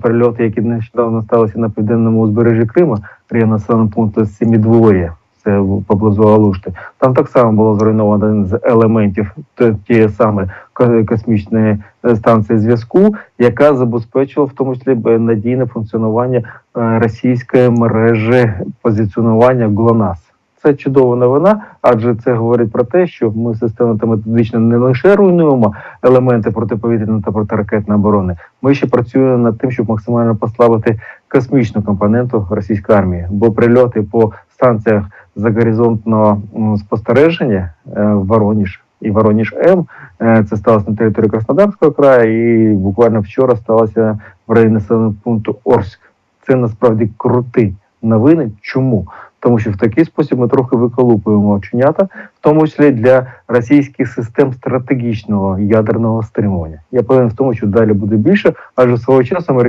Прильоти, які нещодавно сталися на південному узбережжі Криму, район населеного пункту Семідвор'я, це поблизу Алушти. Там так само було зруйновано один з елементів тієї саме ко- космічної е, станції зв'язку, яка забезпечила в тому числі надійне функціонування е, російської мережі позиціонування ГЛОНАСС. Це чудова новина, адже це говорить про те, що ми системно та методично не лише руйнуємо елементи протиповітряної та протиракетної оборони, ми ще працюємо над тим, щоб максимально послабити космічну компоненту російської армії, бо прильоти по станціях загоризонтного м, спостереження е, Вороніж і Вороніж М е, це сталося на території Краснодарського краю, і буквально вчора сталося в районі населеного пункту Орськ. Це насправді крути новини. Чому? Тому що в такий спосіб ми трохи виколупуємо оченята, в тому числі для російських систем стратегічного ядерного стримування. Я певен в тому, що далі буде більше, адже свого часу американці